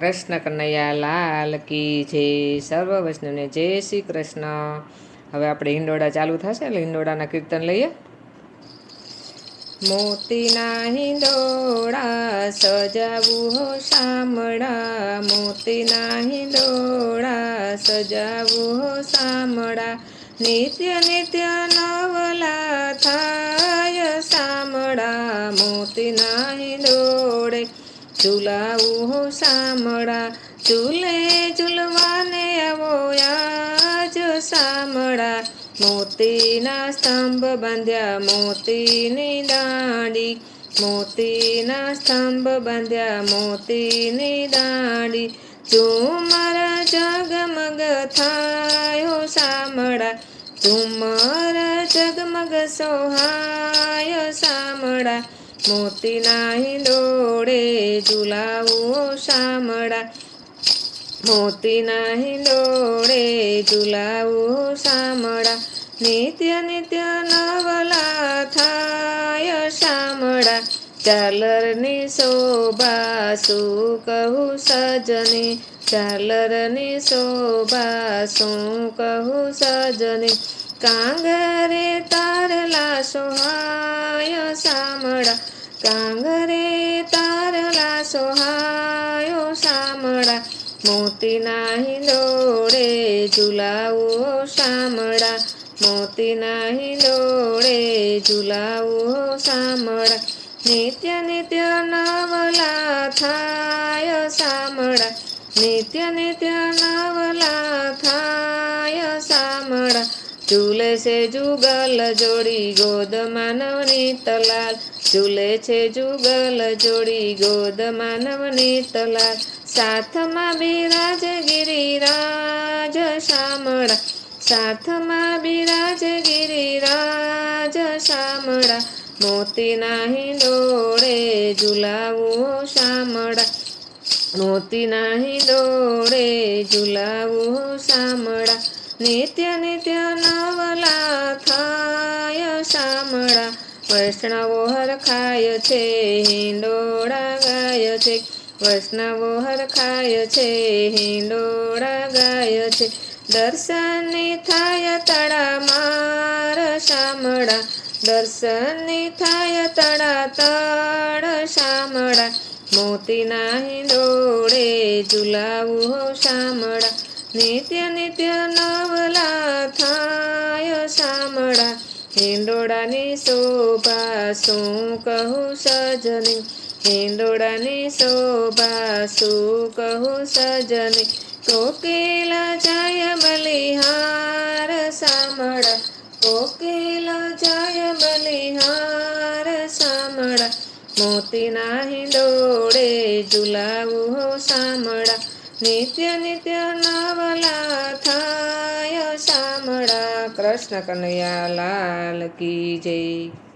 કૃષ્ણ કનૈયા લાલ કી જય, સર્વ વૈષ્ણવને જય શ્રી કૃષ્ણ. હવે આપણે હિંડોળા ચાલુ થશે, એટલે હિંડોળાના કીર્તન લઈએ. મોતીના હિંડોળા સજાવું હો શામળા. મોતીના હિંડોળા સજાવું હો શામળા. નિત્ય નિત્ય નવલા થાય શામળા. મોતીના હિંડોળે ઝુલાવું હો શામળા, ઝૂલે ઝૂલવાને આવો આજ શામળા. મોતીના સ્તંભ બાંધ્યા, મોતીની દાડી. મોતીના સ્તંભ બાંધ્યા, મોતીની દાડી. ઝુમર જગમગ થાયો સામળા ઝુમર જગમગ સોહાય શામળા. મોતીના હિંડોળે ઝુલાવો શામળા. મોતીના હિંડોળે ઝુલાવો શામળા. નિત્ય નિત્ય નવલા થાય શામળા. ઝાલરની શોભા શું કહું સજની? ઝાલરની શોભા શું કહું સજની? કાંગરે તારલા સોહાય શામળા. કાંગરે તારલા સોહાયો શામળા. મોતીના હિંડોળે ઝુલાવો શામળા. મોતીના હિંડોળે ઝુલાવો શામળા. નિત્ય નિત્ય નવલા થાય શામળા. નિત્ય નિત્ય નવલા થાય શામળા. ઝૂલે છે જુગલ જોડી ગોદ માનવની તલાલ. ઝૂલે છે જુગલ જોડી ગોદ માનવની તલા સાથમાં બિરાજ ગિરિરાજ શામળા. સાથમાં બિરાજ ગિરિરાજ શામળા. મોતી નાહી હિંડોળે ઝુલાવો શામળા. મોતીના હિંડોળે ઝુલાવો શામળા. નિત્ય નિત્ય નવલા વૈષ્ણવો હરખાય છે, હિંડોળા ગાય છે. વૈષ્ણવો હરખાય છે, હિંડોળા ગાય છે. દર્શનની થાય તળા માર શામળા. દર્શનની થાય તળા તળ શામળા. મોતીના હિંડોળે ઝુલાવું શામળા. નિત્ય નિત્ય નવલા હિંડોળાની શોભા શું કહું સજની? હિંડોળાની શોભા શું કહું સજની? કોકેલા જાય બલિહાર સામળા. કોકેલા જાય બલિહાર સામળા. મોતીના હિંડોળે ઝુલાવું હો શામળા નિત્ય નિત્ય નવલા થાય શામળા કૃષ્ણ કનૈયા લાલ કી જય.